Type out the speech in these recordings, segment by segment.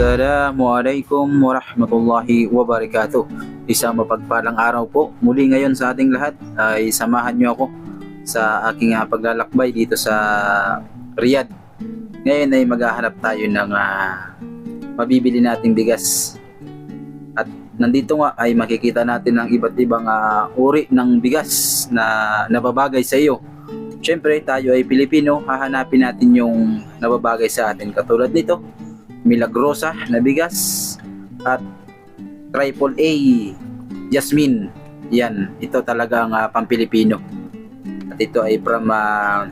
Assalamualaikum warahmatullahi wabarakatuh. Isang mapagpalang araw po. Muli ngayon sa ating lahat ay samahan niyo ako sa aking ah, paglalakbay dito sa Riyadh. Ngayon ay maghahanap tayo ng ah, mabibili nating bigas. At nandito nga ay makikita natin ang iba't ibang ah, uri ng bigas na nababagay sa iyo. Siyempre tayo ay Pilipino, hahanapin natin yung nababagay sa atin katulad nito Milagrosa na bigas at Triple A Jasmine. Yan, ito talaga ang uh, pampilipino. At ito ay from ah,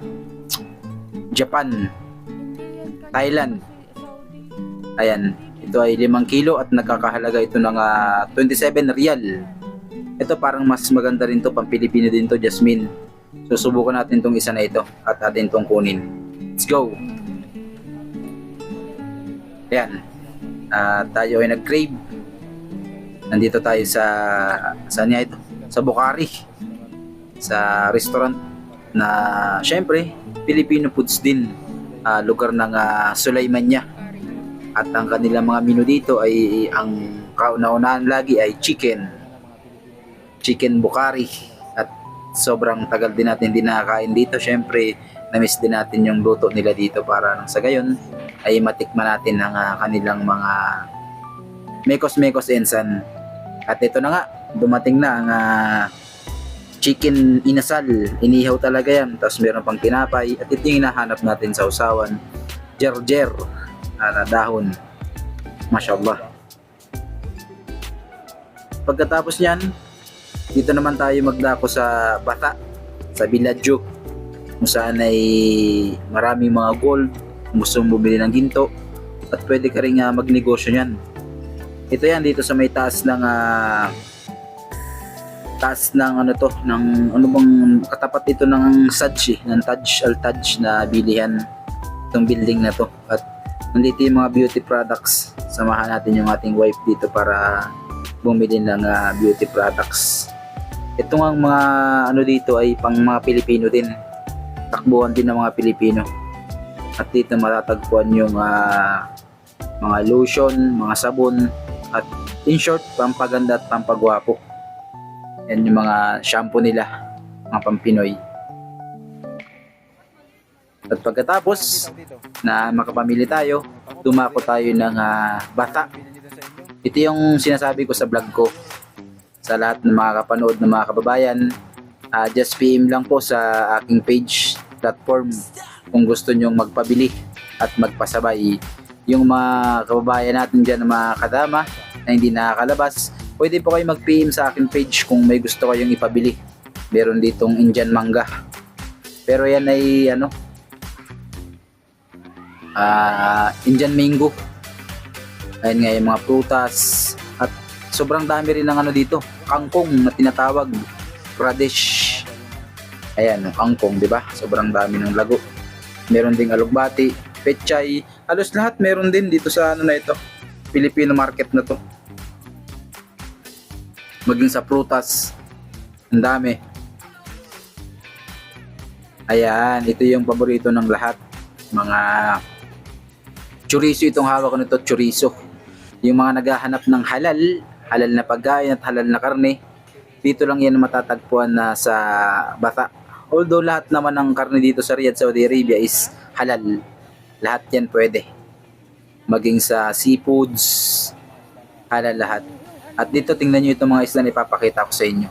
Japan, Thailand. Ayan, ito ay 5 kilo at nagkakahalaga ito ng ah, 27 real. Ito parang mas maganda rin to, pampilipino din to, Jasmine. Susubukan natin tong isa na ito at atin tong kunin. Let's go! Ayan. Ah, tayo ay nag-crave. Nandito tayo sa saan nga ito? Sa Bukari. Sa restaurant na syempre Filipino foods din. Ah, lugar ng uh, Sulaymanya. At ang kanilang mga menu dito ay ang kauna-unahan lagi ay chicken. Chicken Bukari. At sobrang tagal din natin din nakakain dito. Syempre, na-miss din natin yung luto nila dito para nang sa gayon ay matikman natin ang ah, kanilang mga mekos-mekos ensan. At ito na nga, dumating na ang ah, chicken inasal. Inihaw talaga yan. Tapos meron pang tinapay. At ito yung hinahanap natin sa usawan. Jer-jer na dahon. Mashallah. Pagkatapos niyan, dito naman tayo magdako sa Bata, sa Villaggio, kung saan ay maraming mga gold, kung gusto mong bumili ng ginto, at pwede ka rin uh, magnegosyo niyan. Ito yan dito sa may taas ng ah, taas ng ano to, ng ano bang katapat ito ng Taj, eh, ng Taj Al Taj na bilihan itong building na to. At nandito yung mga beauty products. Samahan natin yung ating wife dito para bumili ng ah, beauty products. Ito nga mga ano dito ay pang mga Pilipino din. Takbuhan din ng mga Pilipino. At dito matatagpuan yung ah, mga lotion, mga sabon, at in short, pampaganda at pampagwapo. Yan yung mga shampoo nila, mga pampinoy. At pagkatapos na makapamili tayo, dumako tayo ng ah, bata. Ito yung sinasabi ko sa vlog ko. Sa lahat ng mga kapanood ng mga kababayan, ah, just PM lang po sa aking page platform kung gusto nyong magpabili at magpasabay yung mga kababayan natin dyan mga kadama na hindi nakakalabas, pwede po kayo mag-PM sa akin page kung may gusto kayong ipabili. Meron ditong Indian manga. Pero yan ay ano, ah Indian mango. Ayun nga yung mga prutas at sobrang dami rin ng ano dito, kangkong na tinatawag, radish. Ayan, kangkong, di ba? Sobrang dami ng lago. Meron ding alugbati, pechay, halos lahat meron din dito sa ano na ito, Filipino market na to. Maging sa prutas, ang dami. Ayan, ito yung paborito ng lahat. Mga chorizo itong hawak ko nito, chorizo. Yung mga naghahanap ng halal, halal na pagkain at halal na karne, dito lang yan matatagpuan na sa bata. Although lahat naman ng karne dito sa Riyadh, Saudi Arabia is halal. Lahat yan pwede. Maging sa seafoods, halal lahat. At dito tingnan nyo itong mga isda na ipapakita ko sa inyo.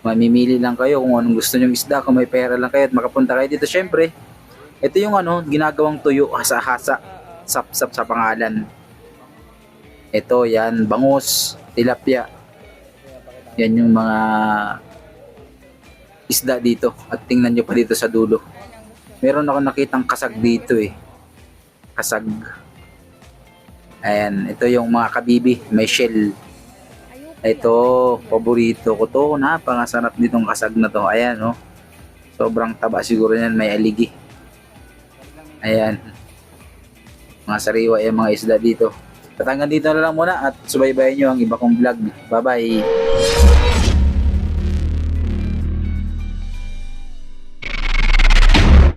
Mamimili lang kayo kung anong gusto nyong isda, kung may pera lang kayo at makapunta kayo dito. Syempre, ito yung ano, ginagawang tuyo, hasa-hasa, sap-sap sa pangalan. Ito, yan, bangus, tilapia. Yan yung mga isda dito. At tingnan nyo pa dito sa dulo. Meron ako nakitang kasag dito eh. Kasag. Ayan, ito yung mga kabibi, may shell. Ito, paborito ko to. Napangasarap ditong kasag na to. Ayan, oh. Sobrang taba siguro yan, may aligi. Ayan. Mga sariwa yung mga isda dito. At hanggang dito na lang muna at subaybayan nyo ang iba kong vlog. Bye-bye.